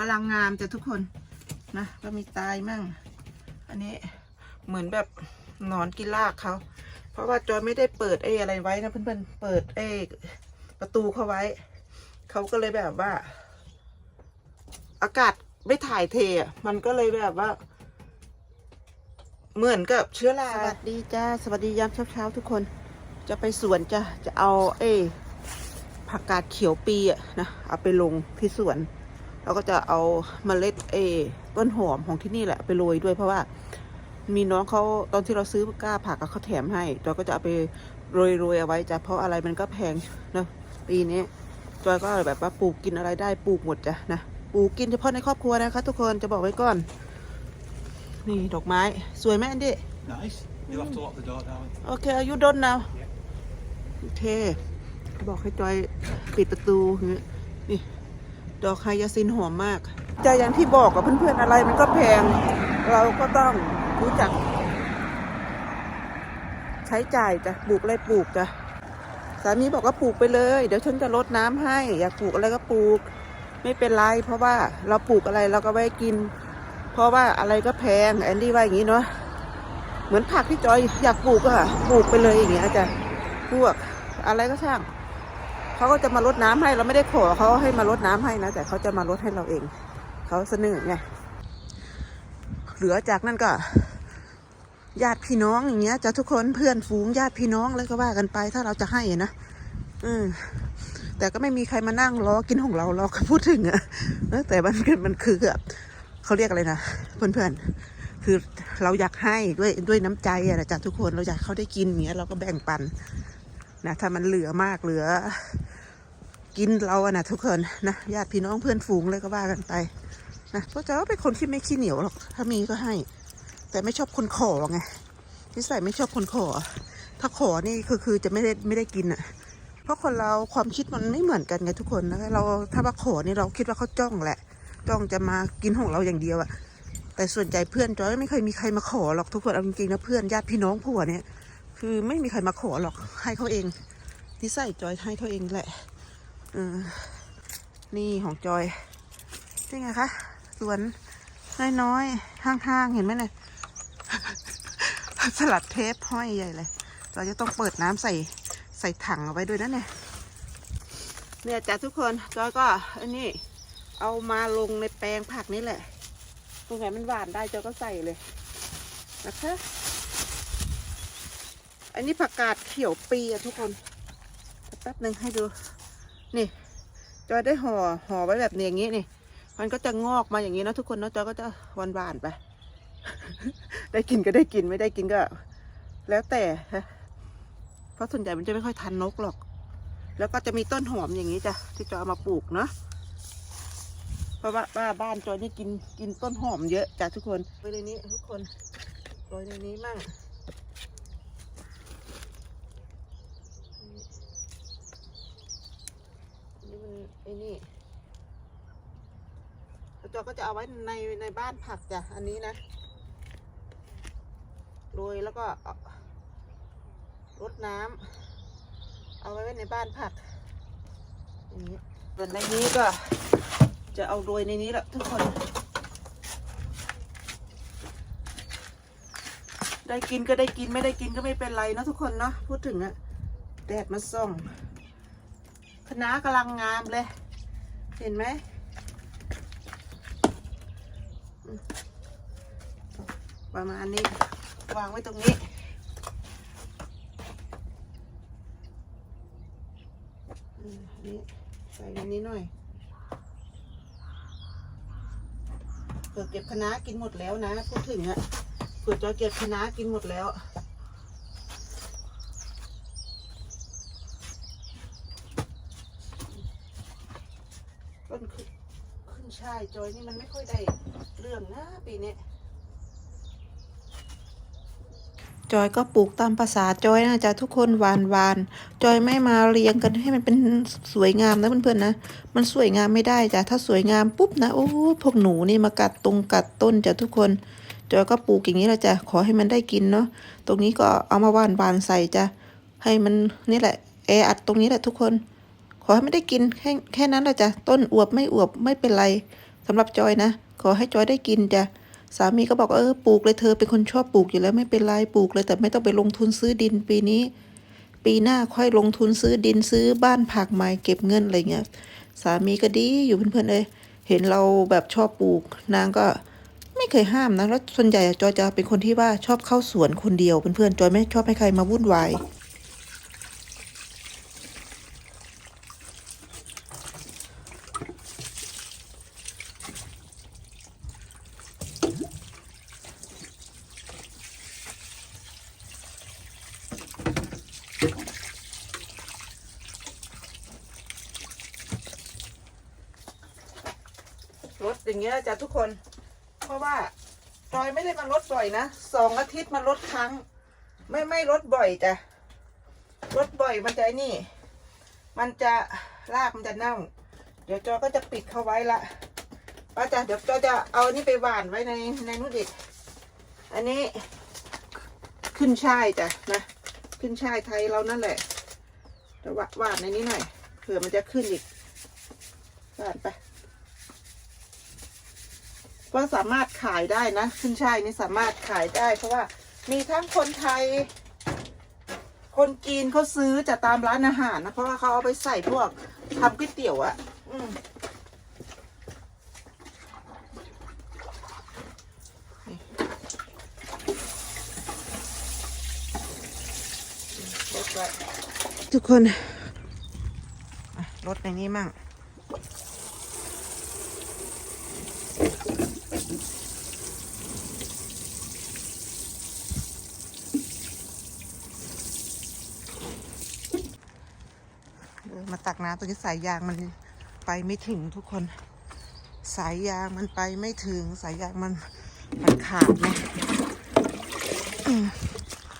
กำลังงามจ้ะทุกคนนะก็มีตายมั่ง อันนี้เหมือนแบบหนอนกินรากเขา เพราะว่าจอยไม่ได้เปิดไอ้อะไรไว้นะเพื่อนๆเปิดไอ้ประตูเขาไว้ เขาก็เลยแบบว่า อากาศไม่ถ่ายเทอะมันก็เลยแบบว่า เหมือนกับเชื้อรา สวัสดีจ้า สวัสดียามเช้าๆทุกคน จะไปสวนจ้ะ จะเอาเอ้ผักกาดเขียวปีอะนะ เอาไปลงที่สวน แล้วก็จะเอาเมล็ดเอต้นหอมของที่นี่แหละไปโรยด้วยเพราะว่ามีน้องเขาตอนที่เราซื้อกล้าผักอะเขาแถมให้จอยก็จะเอาไปโรยโรยเอาไว้จ้ะเพราะอะไรมันก็แพงเนอะปีนี้จอยก็แบบว่าปลูกกินอะไรได้ปลูกหมดจ้ะนะปลูกกินเฉพาะในครอบครัวนะคะทุกคนจะบอกไว้ก่อน นี่ดอกไม้สวยไหมอันดี้ Nice. You'll have to lock the door, darling. โอเคอายุดนนะโอเคบอกให้จอยปิดประตูอย่างงี้นี่ ดอกไฮยาซินหอมมากจะอย่างที่บอกกับเพื่อนๆอะไรมันก็แพง เราก็ต้องรู้จัก ใช้จ่ายจ้ะปลูกอะไรปลูกจ้ะสามีบอกว่าปลูกไปเลย เดี๋ยวฉันจะลดน้ำให้ อยากปลูกอะไรก็ปลูก ไม่เป็นไร เพราะว่าเราปลูกอะไรเราก็ไว้กิน เพราะว่าอะไรก็แพงแอนดี้ว่าอย่างนี้เนาะเหมือนผักที่จอยอยากปลูกอะปลูกไปเลยอย่างเงี้ยจ้ะพวกอะไรก็ช่าง เขาก็จะมารดน้ำให้เราไม่ได้ขอเขาให้มารดน้ำให้นะ แต่เขาจะมารดให้เราเอง เขาเสนอไงเหลือจากนั้นก็ญาติพี่น้องอย่างเงี้ยจะทุกคนเพื่อนฝูงญาติพี่น้องแล้วก็ว่ากันไป ถ้าเราจะให้นะอืมแต่ก็ไม่มีใครมานั่งรอกินของเราเราก็พูดถึงอะแต่มันมันคือแบบเขาเรียกอะไรนะเพื่อนๆคือเราอยากให้ด้วยด้วยน้ำใจอะนะจ๊ะทุกคนเราอยากเขาได้กินเงี้ยเราก็แบ่งปันนะถ้ามันเหลือมากเหลือ กินเราอะนะทุกคนนะญาติพี่น้องเพื่อนฝูงเลยก็ว่ากันไปนะเพราะจะว่าเป็นคนที่ไม่ขี้เหนียวหรอก ถ้ามีก็ให้ แต่ไม่ชอบคนขอไงนิสัยไม่ชอบคนขอ ถ้าขอนี่คือคือจะไม่ได้ไม่ได้กินอะเพราะคนเราความคิดมันไม่เหมือนกันไงทุกคนนะเราถ้าว่าขอนี่เราคิดว่าเขาจ้องแหละ จ้องจะมากินของเราอย่างเดียวอะแต่ส่วนใหญ่เพื่อนจอยไม่เคยมีใครมาขอหรอกทุกคนเอาจริงๆนะเพื่อนญาติพี่น้องผัวเนี่ย คือไม่มีใครมาขอหรอกให้เขาเองที่ใส่จอยให้เขาเองแหละ นี่ของจอยนี่ไงคะสวนน้อยๆห้างๆ เห็นไหมเนี่ยสลัดเทปห้อยใหญ่เลย เราจะต้องเปิดน้ำใส่ใส่ถังเอาไว้ด้วยนะเนี่ย เนี่ยจ้ะทุกคนจอยก็อันนี้เอามาลงในแปลงผักนี่แหละ ตรงไหนมันหวานได้จ้าก็ใส่เลยนะคะ อันนี้ผักกาดเขียวปีอะทุกคน แป๊บหนึ่งให้ดู นี่จอยได้ห่อห่อไว้แบบนี้อย่างนี้นี่ มันก็จะงอกมาอย่างนี้นะทุกคนเนาะจอยก็จะหวานหวานไป ได้กินก็ได้กินไม่ได้กินก็ แล้วแต่ฮะเพราะส่วนใหญ่มันจะไม่ค่อยทันนกหรอก แล้วก็จะมีต้นหอมอย่างนี้จ้ะที่จอยเอามาปลูกเนาะเพราะว่าว่าบ้านจอยนี่กินกินต้นหอมเยอะจ้ะทุกคนไว้ในนี้ทุกคนโรยในนี้มั่งนี่มันไอ้นี่จอก็จะเอาไว้ในในบ้านผักจ้ะ อันนี้นะ โรยแล้วก็รดน้ำ เอาไว้ไว้ในบ้านผัก อย่างนี้ส่วนในนี้ก็จะเอาโรยในนี้แหละทุกคน ได้กินก็ได้กินไม่ได้กินก็ไม่เป็นไรนะทุกคนเนาะ พูดถึงอะแดดมาส่อง คณะกำลังงามเลย เห็นไหมอืมประมาณนี้ วางไว้ตรงนี้อืมนี่ใส่ในนี้หน่อยเผื่อเก็บคณะกินหมดแล้วนะ พูดถึงอะเผื่อจะเก็บคณะกินหมดแล้ว ต้นขึ้นขึ้นช่ายจอยนี่มันไม่ค่อยได้เรื่องนะปีนี้จอยก็ปลูกตามภาษาจอยนะจ๊ะทุกคนหวานหวานจอยไม่มาเรียงกันให้มันเป็นสวยงามนะเพื่อนๆนะ มันสวยงามไม่ได้จ้ะถ้าสวยงามปุ๊บนะโอ้พวกหนูนี่มากัดตรงกัดต้นจ้ะทุกคน จอยก็ปลูกอย่างนี้แหละจ้ะขอให้มันได้กินเนาะตรงนี้ก็เอามาหวานหวานใส่จ้ะให้มันนี่แหละแออัดตรงนี้แหละทุกคน อให้ไม่ได้กินแค่แค่นั้นละจ้ะต้นอวบไม่อวบไม่เป็นไรสำหรับจอยนะ ขอให้จอยได้กินจ้ะสามีก็บอกเออปลูกเลยเธอเป็นคนชอบปลูกอยู่แล้วไม่เป็นไรปลูกเลย แต่ไม่ต้องไปลงทุนซื้อดินปีนี้ ปีหน้าค่อยลงทุนซื้อดินซื้อบ้านผักใหม่เก็บเงินอะไรเงี้ยสามีก็ดีอยู่เพื่อนๆเลยเห็นเราแบบชอบปลูก นางก็ไม่เคยห้ามนะแล้วส่วนใหญ่จอยจะเป็นคนที่ว่าชอบเข้าสวนคนเดียวเพื่อนๆจอยไม่ชอบให้ใครมาวุ่นวาย รถอย่างเงี้ยจ้ะทุกคน เพราะว่าจอยไม่ได้มารถบ่อยนะสองอาทิตย์มารถครั้ง ไม่ไม่รถบ่อยจ้ะรถบ่อยมันจะนี่ มันจะรากมันจะเน่า เดี๋ยวจอยก็จะปิดเขาไว้ละป้าจ้ะเดี๋ยวจอยจะเอานนี้ไปหว่านไว้ในในนู้นอีกอันนี้ขึ้นช่ายจ้ะนะขึ้นช่ายไทยเรานั่นแหละเดี๋ยวหว่านในนี้หน่อยเผื่อมันจะขึ้นอีกหว่านไป ก็สามารถขายได้นะ ขึ้นช่ายนี่สามารถขายได้ เพราะว่ามีทั้งคนไทย คนจีนเขาซื้อจากตามร้านอาหารนะเพราะว่าเขาเอาไปใส่พวกทำก๋วยเตี๋ยวอะ่ะอืมนี่รถไว้ทุกคนอะรถในนี้มั่ง เออมา ตักน้ำตรงนี้สายยางมันไปไม่ถึงทุกคน สายยางมันไปไม่ถึง สายยางมันมันขาดนะ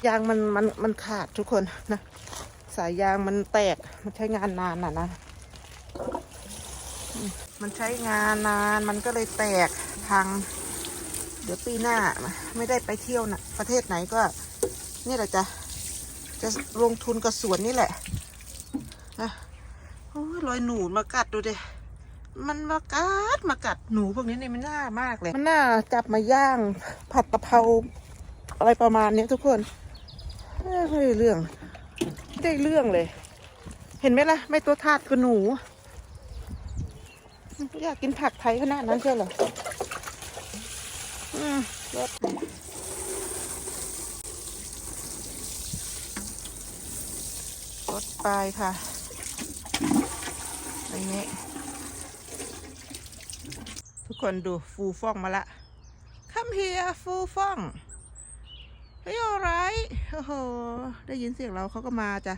ยางมันมันมันขาดทุกคนนะ สายยางมันแตกมันใช้งานนานอะนะ มันใช้งานนานมันก็เลยแตกพัง เดี๋ยวปีหน้าไม่ได้ไปเที่ยวนะประเทศไหนก็ นี่แหละจะจะลงทุนกับสวนนี่แหละนะ โอ้ยรอยหนูมากัดดูดิมันมากัดมากัดหนูพวกนี้เนี่ยมันน่ามากเลย มันน่าจับมาย่าง ผัดกะเพราอะไรประมาณเนี้ยทุกคนเอ้ยไม่ได้เรื่องไม่ได้เรื่องเลย เห็นไหมล่ะ ไม่ตัวทาดกับหนูอยากกินผักไทยขนาดนั้นเชียวเหรออืมรสรสปค่ะ อย่างนี้ ทุกคนดูฟูฟ่องมาละ Come here ฟูฟ่อง เฮ้ยอะไรโอ้โห ได้ยินเสียงเราเขาก็มาจ้ะ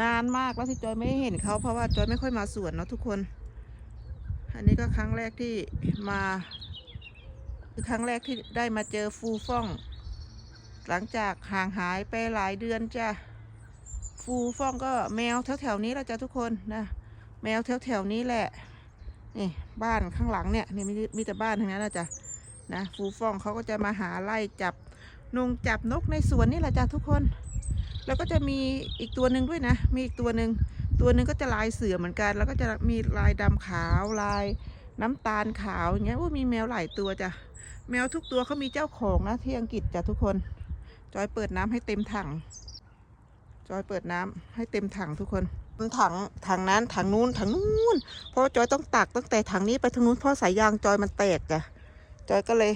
นานมากแล้วที่จอยไม่เห็นเขาเพราะว่าจอยไม่ค่อยมาสวนเนาะทุกคน อันนี้ก็ครั้งแรกที่มาคือครั้งแรกที่ได้มาเจอฟูฟ่อง หลังจากห่างหายไปหลายเดือนจ้ะ ฟูฟ่องก็แมวแถวๆนี้แหละจ้ะทุกคนนะ แมวแถวๆนี้แหละ นี่บ้านข้างหลังเนี่ยนี่มีมีแต่บ้านทั้งนั้นนะจ๊ะนะฟูฟ่องเขาก็จะมาหาไล่จับนงจับนกในสวนนี่แหละจ้ะทุกคน แล้วก็จะมีอีกตัวหนึ่งด้วยนะ มีอีกตัวหนึ่งตัวหนึ่งก็จะลายเสือเหมือนกัน แล้วก็จะมีลายดำขาวลายน้ำตาลขาวอย่างเงี้ยว่ามีแมวหลายตัวจ้ะแมวทุกตัวเขามีเจ้าของนะที่อังกฤษจ้ะทุกคน จอยเปิดน้ำให้เต็มถัง จอยเปิดน้ำให้เต็มถังทุกคน ถังถังนั้นถังนู้นถังนู้นเพราะจอยต้องตักตั้งแต่ถังนี้ไปทางนู้นเพราะสายยางจอยมันแตกจ้ะจอยก็เลย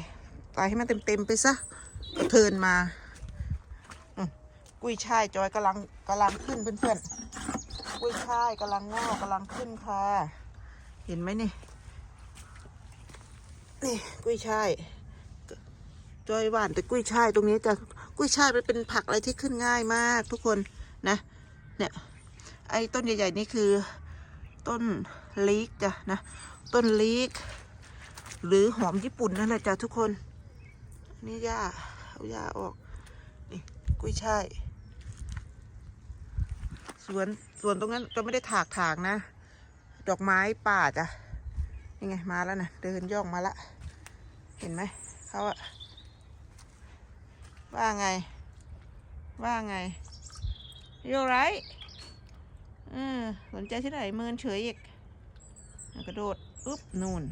ใส่ให้มันเต็มๆไปซะก็เทินมาอืมกุ้ยช่ายจอยกำลังกำลังขึ้นเพื่อนๆกุ้ยช่ายกำลังงอกกำลังขึ้นค่ะ เห็นไหมนี่นี่กุ้ยช่ายจอยหวานแต่กุ้ยช่ายตรงนี้จะกุ้ยช่ายมันเป็นผักอะไรที่ขึ้นง่ายมากทุกคนนะ เนี่ย ไอ้ต้นใหญ่ๆนี่คือ ต้นลีกจ้ะนะ ต้นลีก หรือหอมญี่ปุ่นนั่นแหละจ้ะทุกคน นี่หญ้าเอาหญ้าออก นี่กุ้ยช่ายสวนสวนตรงนั้นก็ไม่ได้ถากถางนะ ดอกไม้ป่าจ้ะยังไงมาแล้วนะเดินย่องมาละ เห็นไหมเขาอะว่าไง ว่าไง you right เออสนใจที่ไหนเมินเฉยอีกกระโดดอุ๊บนู่น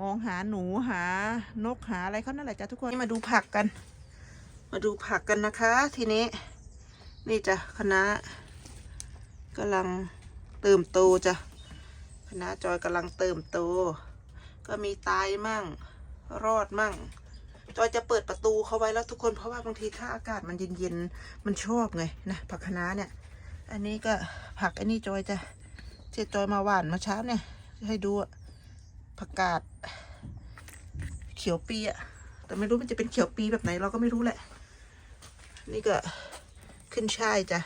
มองหาหนูหานกหาอะไรเขานั่นแหละจ้ะทุกคนนี่มาดูผักกัน มาดูผักกันนะคะ ทีนี้ นี่จ้ะคณะกำลังเติมโตจ้ะคณะจอยกำลังเติมโต ก็มีตายมั่ง รอดมั่ง จอยจะเปิดประตูเขาไว้แล้วทุกคนเพราะว่าบางทีถ้าอากาศมันเย็นๆมันชอบไงนะผักคะน้าเนี่ย อันนี้ก็ผักอันนี้จอยจะเจจอยมาหวานมาเช้าเนี่ย ให้ดูผักกาด เขียวปีอะแต่ไม่รู้มันจะเป็นเขียวปีแบบไหนเราก็ไม่รู้แหละ นี่ก็ขึ้นช่ายจ้ะ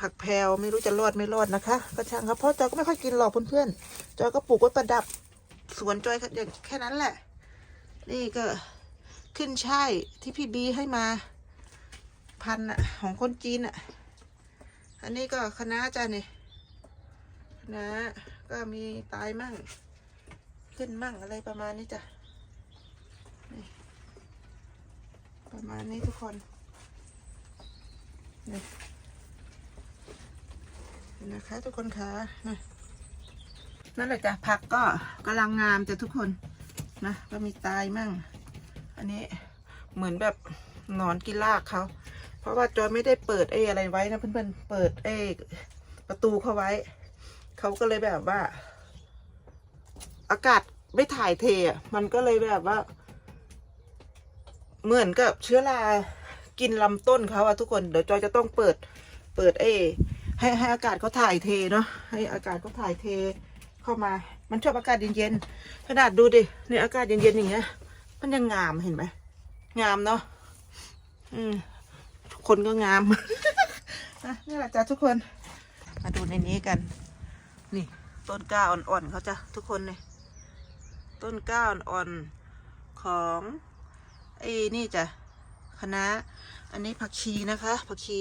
ผักแพรวไม่รู้จะรอดไม่รอดนะคะ ก็ช่างครับเพราะจอยก็ไม่ค่อยกินหรอกเพื่อนๆจอยก็ปลูกไว้ประดับสวนจอยอย่างแค่นั้นแหละ นี่ก็ขึ้นช่ายที่พี่บีให้มา พันอะของคนจีนอะ อันนี้ก็คณะจ้ะนี่คณะก็มีตายมั่ง ขึ้นมั่งอะไรประมาณนี้จ้ะประมาณนี้ทุกคนนี่นะคะทุกคนคะนะนั่นแหละจ้ะผักก็กำลังงามจ้ะทุกคนนะก็มีตายมั่ง อันนี้เหมือนแบบนอนกินรากเขา เพราะว่าจอยไม่ได้เปิดไอ้อะไรไว้นะเพื่อนๆ เปิดไอ้ประตูเขาไว้ เขาก็เลยแบบว่า อากาศไม่ถ่ายเทอะมันก็เลยแบบว่า เหมือนกับเชื้อรากินลำต้นเขาอะทุกคน เดี๋ยวจอยจะต้องเปิด เปิดเอให้ให้อากาศเขาถ่ายเทเนาะ ให้อากาศเขาถ่ายเทเข้ามา มันชอบอากาศเย็นๆขนาดดูดิเนี่ยอากาศเย็นๆอย่างเงี้ย มันยังงามเห็นไหม งามเนาะ อืม คนก็งามนี่แหละจ้ะทุกคน มาดูในนี้กัน นี่ ต้นกล้าอ่อนๆเขาจ้ะทุกคนเนี่ยต้นกล้าอ่อนๆของไอ้นี่จ้ะคณะอันนี้ผักชีนะคะผักชี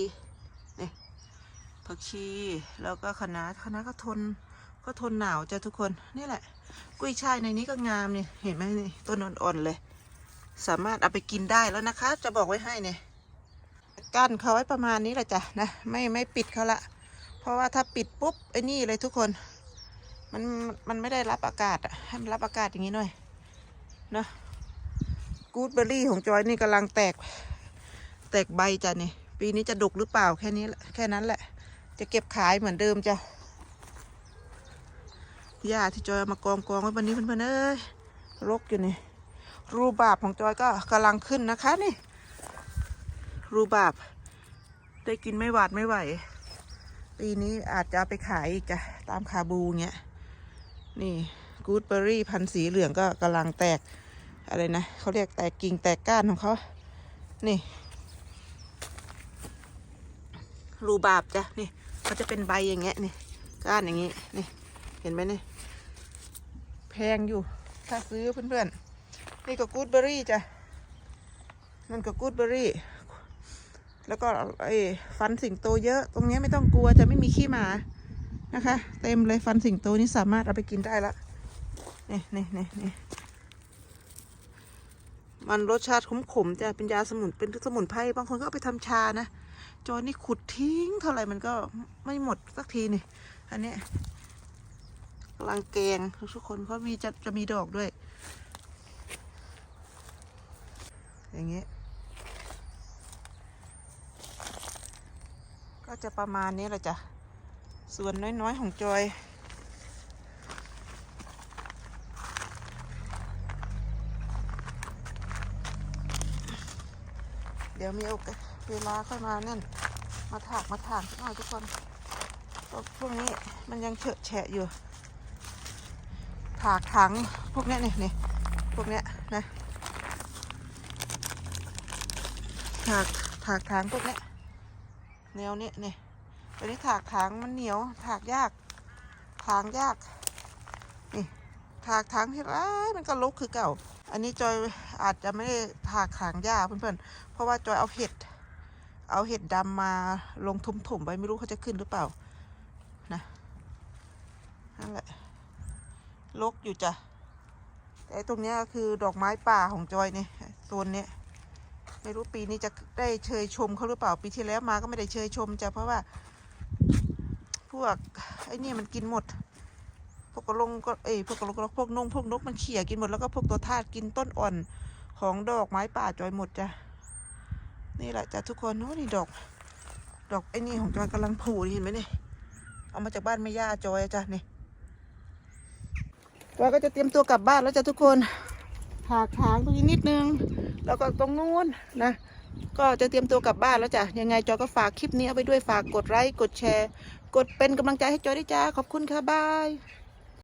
นี่ผักชีแล้วก็คณะน้าคะก็ทนก็ทนหนาวจ้ะทุกคนนี่แหละ กุ้ยช่ายในนี้ก็งามนี่เห็นไหมนี่ต้นอ่อนๆเลย สามารถเอาไปกินได้แล้วนะคะ จะบอกไว้ให้เนี่ย กั้นเขาไว้ประมาณนี้แหละจ้ะนะไม่ไม่ปิดเขาละ เพราะว่าถ้าปิดปุ๊บไอ้นี่เลยทุกคนมันมันไม่ได้รับอากาศอะให้มันรับอากาศอย่างนี้หน่อยเนาะกูดเบอร์รี่ของจอยนี่กำลังแตก แตกใบจ้ะนี่ปีนี้จะดกหรือเปล่าแค่นี้แหละแค่นั้นแหละ จะเก็บขายเหมือนเดิมจ้ะหญ้าที่จอยเอามากองกองไว้วันนี้เพื่อนๆเอ้ยรกอยู่นี่รูบาบของจอยก็กำลังขึ้นนะคะนี่ รูบาบ ได้กินไม่หวาดไม่ไหว ปีนี้อาจจะไปขายอีกจ้ะตามคาบูเงี้ย นี่กูดเบอรี่พันสีเหลืองก็กำลังแตก อะไรนะเขาเรียกแตกกิ่งแตกก้านของเขา นี่ รูบาบจ้ะ นี่เขาจะเป็นใบอย่างเงี้ยนี่ก้านอย่างงี้ นี่ เห็นไหมนี่ แพงอยู่ ถ้าซื้อเพื่อนๆ นี่ก็กูดเบอรี่จ้ะ นั่นก็กูดเบอรี่ แล้วก็ไอ้ฟันสิงโตเยอะ ตรงเนี้ยไม่ต้องกลัวจะไม่มีขี้หมานะคะ เต็มเลยฟันสิงโตนี่สามารถเอาไปกินได้ละนี่นี่นี่นี่มันรสชาติขมๆจะเป็นยาสมุนเป็นสมุนไพรบางคนก็เอาไปทำชานะจอนี่ขุดทิ้งเท่าไหร่มันก็ไม่หมดสักทีนี่อันนี้กำลังแกงทุกคนเขามีจะจะมีดอกด้วย อย่างเงี้ย ก็จะประมาณนี้แหละจ้ะส่วนน้อยๆของจอย เดี๋ยวมีโอกาสเวลาค่อยมานั่น มาถากมาถางสักหน่อยทุกคนเพราะพวกนี้มันยังเฉอะแฉะอยู่ถากถังพวกเนี้ยนี่นี่พวกเนี้ยนะถากถากถังพวกเนี้ย แนวนี้เนี่ตอนนี้ถากถางมันเหนียว ถากยาก ถางยาก นี่ถากถางที่ไรมันก็ลกคือเก่า อันนี้จอยอาจจะไม่ได้ถากถางยากเพื่อนๆ เพราะว่าจอยเอาเห็ด เอาเห็ดดำมาลงทุ่มๆไว้ไม่รู้เขาจะขึ้นหรือเปล่า นะ นั่นแหละลกอยู่จ้ะ แต่ตรงเนี้ยคือดอกไม้ป่าของจอยเนี่ยโซนเนี้ย ไม่รู้ปีนี้จะได้เชยชมเขาหรือเปล่าปีที่แล้วมาก็ไม่ได้เชยชมจ้ะเพราะว่า พวกไอ้นี่มันกินหมด พวกกระลงก็เอ้ยพวกกระลงพวกนงพวกนกมันเขี่ยกินหมดแล้วก็พวกตัวทาสกินต้นอ่อนของดอกไม้ป่าจอยหมดจ้ะนี่แหละจ้ะทุกคนโอ้นี่ดอก ดอกไอ้นี่ของจอยกำลังผูนี่เห็นไหมนี่เอามาจากบ้านแม่ย่าจอยจ้ะนี่จอยก็จะเตรียมตัวกลับบ้านแล้วจ้ะทุกคนหากทางตรงนี้นิดนึง แล้วก็ตรงนู้นนะ ก็จะเตรียมตัวกลับบ้านแล้วจ้ะ ยังไงจอยก็ฝากคลิปนี้เอาไปด้วยฝากกดไลค์กดแชร์ กดเป็นกำลังใจให้จอยด้วยจ้าขอบคุณค่ะบาย